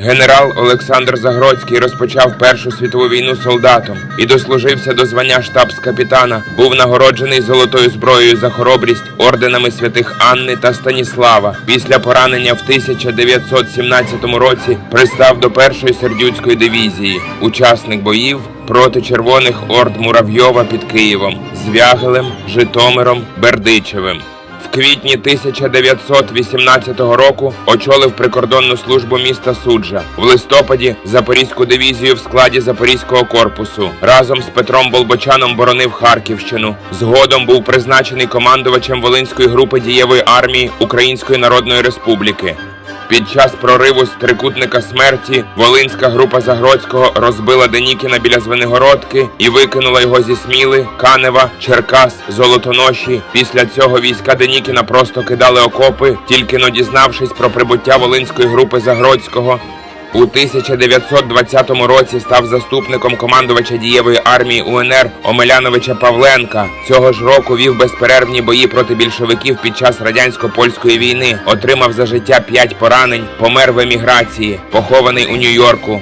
Генерал Олександр Загродський розпочав Першу світову війну солдатом і дослужився до звання штабс-капітана. Був нагороджений золотою зброєю за хоробрість орденами святих Анни та Станіслава. Після поранення в 1917 році пристав до першої сердюцької дивізії, учасник боїв проти червоних орд Муравйова під Києвом, Звягелем, Житомиром, Бердичевим. В квітні 1918 року очолив прикордонну службу міста Суджа. В листопаді Запорізьку дивізію в складі Запорізького корпусу. Разом з Петром Болбочаном боронив Харківщину. Згодом був призначений командувачем Волинської групи дієвої армії Української Народної Республіки. Під час прориву з трикутника смерті Волинська група Загродського розбила Денікіна біля Звенигородки і викинула його зі Сміли, Канева, Черкас, Золотоноші. Після цього війська Денікіна просто кидали окопи, тільки но дізнавшись про прибуття Волинської групи Загродського. У 1920 році став заступником командувача дієвої армії УНР Омеляновича Павленка. Цього ж року вів безперервні бої проти більшовиків під час радянсько-польської війни. Отримав за життя п'ять поранень, помер в еміграції, похований у Нью-Йорку.